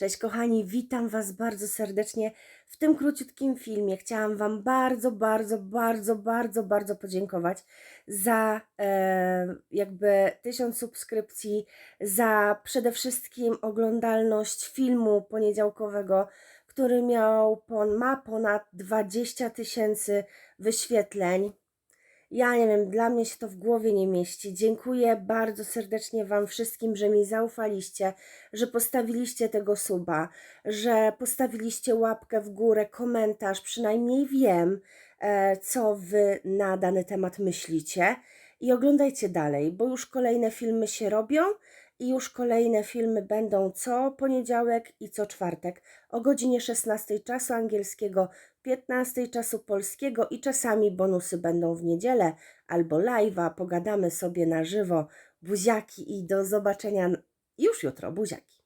Cześć kochani, witam Was bardzo serdecznie w tym króciutkim filmie. Chciałam Wam bardzo, bardzo, bardzo, bardzo, bardzo podziękować za e, jakby tysiąc subskrypcji, za przede wszystkim oglądalność filmu poniedziałkowego, który miał, ma ponad 20 tysięcy wyświetleń. Ja nie wiem, dla mnie się to w głowie nie mieści. Dziękuję bardzo serdecznie Wam wszystkim, że mi zaufaliście, że postawiliście tego suba, że postawiliście łapkę w górę, komentarz, przynajmniej wiem, e, co Wy na dany temat myślicie. I oglądajcie dalej, bo już kolejne filmy się robią i już kolejne filmy będą co poniedziałek i co czwartek o godzinie 16 czasu angielskiego, 15 czasu polskiego i czasami bonusy będą w niedzielę albo live'a, pogadamy sobie na żywo. Buziaki i do zobaczenia już jutro. Buziaki.